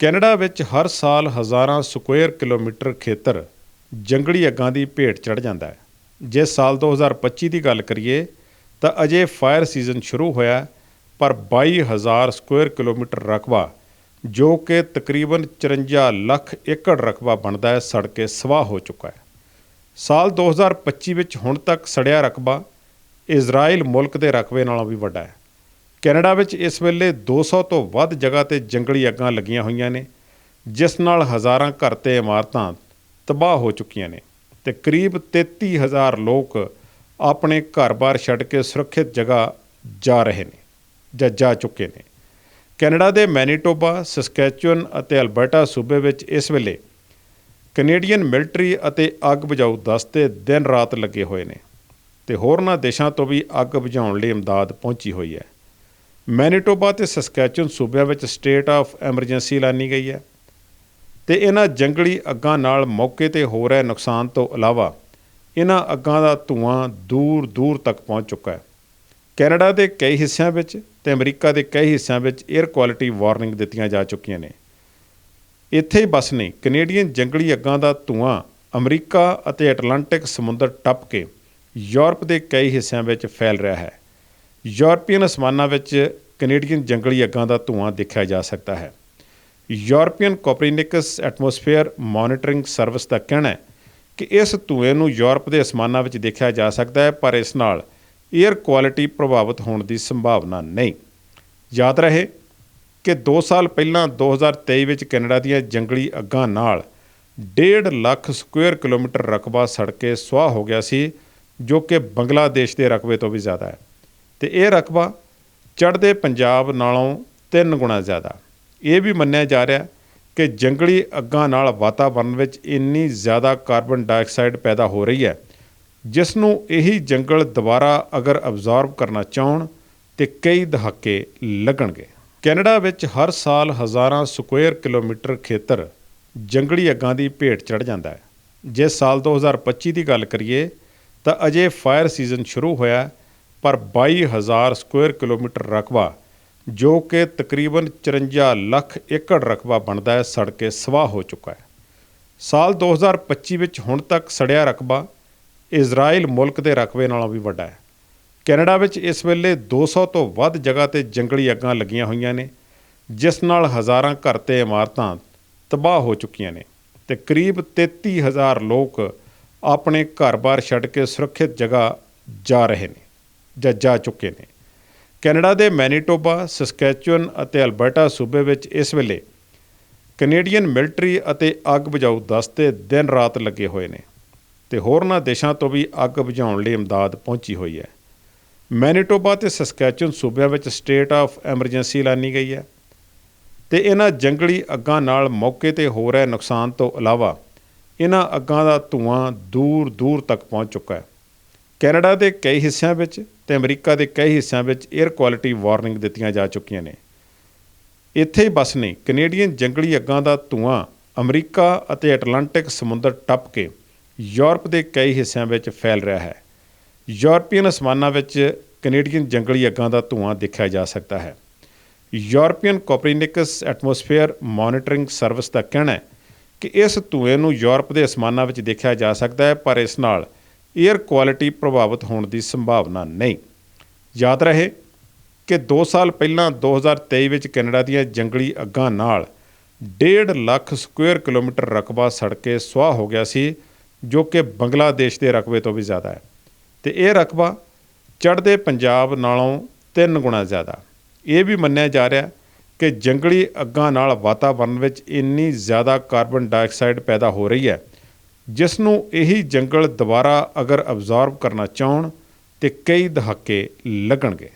Canada ਵਿੱਚ ਹਰ ਸਾਲ ਹਜ਼ਾਰਾਂ ਸਕੁਅਰ ਕਿਲੋਮੀਟਰ ਖੇਤਰ ਜੰਗਲੀ ਅੱਗਾਂ ਦੀ ਭੇਟ ਚੜ ਜਾਂਦਾ ਹੈ। ਜੇ ਸਾਲ 2025 ਦੀ ਗੱਲ ਕਰੀਏ ਤਾਂ ਅਜੇ ਫਾਇਰ ਸੀਜ਼ਨ ਸ਼ੁਰੂ ਹੋਇਆ ਹੈ, ਪਰ 22000 ਸਕੁਅਰ ਕਿਲੋਮੀਟਰ ਰਕਬਾ ਜੋ ਕਿ ਤਕਰੀਬਨ 54 ਲੱਖ ਏਕੜ ਰਕਬਾ ਬਣਦਾ ਹੈ ਸੜ ਕੇ ਸਵਾਹ ਹੋ ਚੁੱਕਾ ਹੈ। ਸਾਲ 2025 ਵਿੱਚ ਹੁਣ ਤੱਕ ਸੜਿਆ ਰਕਬਾ ਇਜ਼ਰਾਈਲ ਮੁਲਕ ਦੇ ਰਕਬੇ ਨਾਲੋਂ ਵੀ ਵੱਡਾ ਹੈ। ਕੈਨੇਡਾ ਵਿੱਚ ਇਸ ਵੇਲੇ 200 ਤੋਂ ਵੱਧ ਜਗ੍ਹਾ ਤੇ ਜੰਗਲੀ ਅੱਗਾਂ ਲੱਗੀਆਂ ਹੋਈਆਂ ਨੇ, ਜਿਸ ਨਾਲ ਹਜ਼ਾਰਾਂ ਘਰ ਤੇ ਇਮਾਰਤਾਂ ਤਬਾਹ ਹੋ ਚੁੱਕੀਆਂ ਨੇ ਤੇ ਕਰੀਬ 33000 ਲੋਕ ਆਪਣੇ ਘਰ-ਬਾਰ ਛੱਡ ਕੇ ਸੁਰੱਖਿਅਤ ਜਗ੍ਹਾ ਜਾ ਰਹੇ ਨੇ ਜਾਂ ਜਾ ਚੁੱਕੇ ਨੇ। ਕੈਨੇਡਾ ਦੇ ਮੈਨੀਟੋਬਾ, ਸਸਕੈਚੁਅਨ ਅਤੇ ਅਲਬਰਟਾ ਸੂਬੇ ਵਿੱਚ ਇਸ ਵੇਲੇ ਕੈਨੇਡੀਅਨ ਮਿਲਟਰੀ ਅਤੇ ਅੱਗ ਬੁਝਾਊ ਦਸਤੇ ਦਿਨ ਰਾਤ ਲੱਗੇ ਹੋਏ ਨੇ ਤੇ ਹੋਰਨਾਂ ਦੇਸ਼ਾਂ ਤੋਂ ਵੀ ਅੱਗ ਬੁਝਾਉਣ ਲਈ ਇਮਦਾਦ ਪਹੁੰਚੀ ਹੋਈ ਹੈ। ਮੈਨੀਟੋਬਾ ਤੇ ਸਸਕੈਚਨ ਸੂਬਿਆਂ ਵਿੱਚ ਸਟੇਟ ਆਫ ਐਮਰਜੈਂਸੀ ਐਲਾਨੀ ਗਈ ਹੈ ਤੇ ਇਹਨਾਂ ਜੰਗਲੀ ਅੱਗਾਂ ਨਾਲ ਮੌਕੇ ਤੇ ਹੋ ਰਹੇ ਨੁਕਸਾਨ ਤੋਂ ਇਲਾਵਾ ਇਹਨਾਂ ਅੱਗਾਂ ਦਾ ਧੂਆਂ ਦੂਰ ਦੂਰ ਤੱਕ ਪਹੁੰਚ ਚੁੱਕਾ ਹੈ। ਕੈਨੇਡਾ ਦੇ ਕਈ ਹਿੱਸਿਆਂ ਵਿੱਚ ਤੇ ਅਮਰੀਕਾ ਦੇ ਕਈ ਹਿੱਸਿਆਂ ਵਿੱਚ 에ਅਰ ਕੁਆਲਿਟੀ ਵਾਰਨਿੰਗ ਦਿੱਤੀਆਂ ਜਾ ਚੁੱਕੀਆਂ ਨੇ। ਇੱਥੇ ਹੀ ਬਸ ਨਹੀਂ, ਕੈਨੇਡੀਅਨ ਜੰਗਲੀ ਅੱਗਾਂ ਦਾ ਧੂਆਂ ਅਮਰੀਕਾ ਅਤੇ ਐਟਲਾਂਟਿਕ ਸਮੁੰਦਰ ਟੱਪ ਕੇ ਯੂਰਪ ਦੇ ਕਈ ਹਿੱਸਿਆਂ ਵਿੱਚ ਫੈਲ ਰਿਹਾ ਹੈ। ਯੂਰਪੀਅਨ ਅਸਮਾਨਾਂ ਵਿੱਚ ਕੈਨੇਡੀਅਨ ਜੰਗਲੀ ਅੱਗਾਂ ਦਾ ਧੂਆਂ ਦੇਖਿਆ ਜਾ ਸਕਦਾ ਹੈ। European Copernicus atmosphere monitoring service ਦਾ ਕਹਿਣਾ ਹੈ ਕਿ ਇਸ ਧੂਏ ਨੂੰ ਯੂਰਪ ਦੇ ਅਸਮਾਨਾਂ ਵਿੱਚ ਦੇਖਿਆ ਜਾ ਸਕਦਾ ਹੈ, ਪਰ ਇਸ ਨਾਲ 에ਅਰ ਕੁਆਲਿਟੀ ਪ੍ਰਭਾਵਿਤ ਹੋਣ ਦੀ ਸੰਭਾਵਨਾ ਨਹੀਂ। ਯਾਦ ਰਹੇ ਕਿ 2 ਸਾਲ ਪਹਿਲਾਂ 2023 ਵਿੱਚ ਕੈਨੇਡਾ ਦੀਆਂ ਜੰਗਲੀ ਅੱਗਾਂ ਨਾਲ 1.5 ਲੱਖ ਸਕੁਅਰ ਕਿਲੋਮੀਟਰ ਰਕਬਾ ਸੜ ਕੇ ਸੁਆਹ ਹੋ ਗਿਆ ਸੀ, ਜੋ ਕਿ ਬੰਗਲਾਦੇਸ਼ ਦੇ ਰਕਬੇ ਤੋਂ ਵੀ ਜ਼ਿਆਦਾ ਹੈ। ਤੇ ਇਹ ਰਕਬਾ ਚੜ੍ਹਦੇ ਪੰਜਾਬ ਨਾਲੋਂ ਤਿੰਨ ਗੁਣਾ ਜ਼ਿਆਦਾ। ਇਹ ਵੀ ਮੰਨਿਆ ਜਾ ਰਿਹਾ ਕਿ ਜੰਗਲੀ ਅੱਗਾਂ ਨਾਲ ਵਾਤਾਵਰਣ ਵਿੱਚ ਇੰਨੀ ਜ਼ਿਆਦਾ ਕਾਰਬਨ ਡਾਈਆਕਸਾਈਡ ਪੈਦਾ ਹੋ ਰਹੀ ਹੈ ਜਿਸ ਨੂੰ ਇਹੀ ਜੰਗਲ ਦੁਬਾਰਾ ਅਗਰ ਅਬਜ਼ੌਰਬ ਕਰਨਾ ਚਾਹਣ ਤੇ ਕਈ ਦਹਾਕੇ ਲੱਗਣਗੇ। ਕੈਨੇਡਾ ਵਿੱਚ ਹਰ ਸਾਲ ਹਜ਼ਾਰਾਂ ਸਕੁਅਰ ਕਿਲੋਮੀਟਰ ਖੇਤਰ ਜੰਗਲੀ ਅੱਗਾਂ ਦੀ ਭੇਟ ਚੜ ਜਾਂਦਾ ਹੈ। ਜੇ ਸਾਲ 2025 ਦੀ ਗੱਲ ਕਰੀਏ, ਤਾਂ ਅਜੇ ਫਾਇਰ ਸੀਜ਼ਨ ਸ਼ੁਰੂ ਹੋਇਆ ਪਰ 22000 ਸਕੁਅਰ ਕਿਲੋਮੀਟਰ ਰਕਬਾ, ਜੋ ਕਿ ਤਕਰੀਬਨ 54 ਲੱਖ ਏਕੜ ਰਕਬਾ ਬਣਦਾ ਹੈ ਸੜ ਕੇ ਸਵਾਹ ਹੋ ਚੁੱਕਾ ਹੈ। ਸਾਲ 2025 ਵਿੱਚ ਹੁਣ ਤੱਕ ਸੜਿਆ ਰਕਬਾ ਇਜ਼ਰਾਈਲ ਮੁਲਕ ਦੇ ਰਕਬੇ ਨਾਲੋਂ ਵੀ ਵੱਡਾ ਹੈ। ਕੈਨੇਡਾ ਵਿੱਚ ਇਸ ਵੇਲੇ 200 ਤੋਂ ਵੱਧ ਜਗ੍ਹਾ ਤੇ ਜੰਗਲੀ ਅੱਗਾਂ ਲੱਗੀਆਂ ਹੋਈਆਂ ਨੇ, ਜਿਸ ਨਾਲ ਹਜ਼ਾਰਾਂ ਘਰ ਤੇ ਇਮਾਰਤਾਂ ਤਬਾਹ ਹੋ ਚੁੱਕੀਆਂ ਨੇ ਤੇ ਕਰੀਬ 33000 ਲੋਕ ਆਪਣੇ ਘਰ-ਬਾਰ ਛੱਡ ਕੇ ਸੁਰੱਖਿਅਤ ਜਗ੍ਹਾ ਜਾ ਰਹੇ ਨੇ। ਜਾਂ ਜਾ ਚੁੱਕੇ ਨੇ। ਕੈਨੇਡਾ ਦੇ ਮੈਨੀਟੋਬਾ, ਸਸਕੈਚੁਅਨ ਅਤੇ ਅਲਬਰਟਾ ਸੂਬੇ ਵਿੱਚ ਇਸ ਵੇਲੇ ਕੈਨੇਡੀਅਨ ਮਿਲਟਰੀ ਅਤੇ ਅੱਗ ਬੁਝਾਊ ਦਸਤੇ ਦਿਨ ਰਾਤ ਲੱਗੇ ਹੋਏ ਨੇ ਤੇ ਹੋਰਨਾਂ ਦੇਸ਼ਾਂ ਤੋਂ ਵੀ ਅੱਗ ਬੁਝਾਉਣ ਲਈ ਇਮਦਾਦ ਪਹੁੰਚੀ ਹੋਈ ਹੈ। ਮੈਨੀਟੋਬਾ ਤੇ ਸਸਕੈਚੁਅਨ ਸੂਬਿਆਂ ਵਿੱਚ ਸਟੇਟ ਆਫ ਐਮਰਜੈਂਸੀ ਐਲਾਨੀ ਗਈ ਹੈ ਤੇ ਇਹਨਾਂ ਜੰਗਲੀ ਅੱਗਾਂ ਨਾਲ ਮੌਕੇ ਤੇ ਹੋ ਰਹੇ ਨੁਕਸਾਨ ਤੋਂ ਇਲਾਵਾ ਇਹਨਾਂ ਅੱਗਾਂ ਦਾ ਧੂਆਂ ਦੂਰ ਦੂਰ ਤੱਕ ਪਹੁੰਚ ਚੁੱਕਾ ਹੈ। ਕੈਨੇਡਾ ਦੇ ਕਈ ਹਿੱਸਿਆਂ ਵਿੱਚ ਤੇ ਅਮਰੀਕਾ ਦੇ ਕਈ ਹਿੱਸਿਆਂ ਵਿੱਚ 에ਅਰ ਕੁਆਲਿਟੀ ਵਾਰਨਿੰਗ ਦਿੱਤੀਆਂ ਜਾ ਚੁੱਕੀਆਂ ਨੇ। ਇੱਥੇ ਹੀ ਬਸ ਨਹੀਂ, ਕੈਨੇਡੀਅਨ ਜੰਗਲੀ ਅੱਗਾਂ ਦਾ ਧੂਆਂ ਅਮਰੀਕਾ ਅਤੇ ਐਟਲਾਂਟਿਕ ਸਮੁੰਦਰ ਟੱਪ ਕੇ ਯੂਰਪ ਦੇ ਕਈ ਹਿੱਸਿਆਂ ਵਿੱਚ ਫੈਲ ਰਿਹਾ ਹੈ। ਯੂਰਪੀਅਨ ਅਸਮਾਨਾਂ ਵਿੱਚ ਕੈਨੇਡੀਅਨ ਜੰਗਲੀ ਅੱਗਾਂ ਦਾ ਧੂਆਂ ਦੇਖਿਆ ਜਾ ਸਕਦਾ ਹੈ। European Copernicus atmosphere monitoring service ਦਾ ਕਹਿਣਾ ਹੈ ਕਿ ਇਸ ਧੂਏ ਨੂੰ ਯੂਰਪ ਦੇ ਅਸਮਾਨਾਂ ਵਿੱਚ ਦੇਖਿਆ ਜਾ ਸਕਦਾ ਹੈ, ਪਰ ਇਸ ਨਾਲ 에ਅਰ ਕੁਆਲਿਟੀ ਪ੍ਰਭਾਵਿਤ ਹੋਣ ਦੀ ਸੰਭਾਵਨਾ ਨਹੀਂ। ਯਾਦ ਰਹੇ ਕਿ 2 ਸਾਲ ਪਹਿਲਾਂ 2023 ਵਿੱਚ ਕੈਨੇਡਾ ਦੀਆਂ ਜੰਗਲੀ ਅੱਗਾਂ ਨਾਲ 1.5 ਲੱਖ ਸਕੁਅਰ ਕਿਲੋਮੀਟਰ ਰਕਬਾ ਸੜ ਕੇ ਸੁਆਹ ਹੋ ਗਿਆ ਸੀ, ਜੋ ਕਿ ਬੰਗਲਾਦੇਸ਼ ਦੇ ਰਕਬੇ ਤੋਂ ਵੀ ਜ਼ਿਆਦਾ ਹੈ। ਤੇ ਇਹ ਰਕਬਾ ਚੜ੍ਹਦੇ ਪੰਜਾਬ ਨਾਲੋਂ 3 ਗੁਣਾ ਜ਼ਿਆਦਾ। ਇਹ ਵੀ ਮੰਨਿਆ ਜਾ ਰਿਹਾ ਕਿ ਜੰਗਲੀ ਅੱਗਾਂ ਨਾਲ ਵਾਤਾਵਰਣ ਵਿੱਚ ਇੰਨੀ ਜ਼ਿਆਦਾ ਕਾਰਬਨ ਡਾਈਆਕਸਾਈਡ ਪੈਦਾ ਹੋ ਰਹੀ ਹੈ ਜਿਸ ਨੂੰ ਇਹੀ ਜੰਗਲ ਦੁਬਾਰਾ ਅਗਰ ਅਬਜ਼ੌਰਬ ਕਰਨਾ ਚਾਹਣ ਤੇ ਕਈ ਦਹਾਕੇ ਲੱਗਣਗੇ।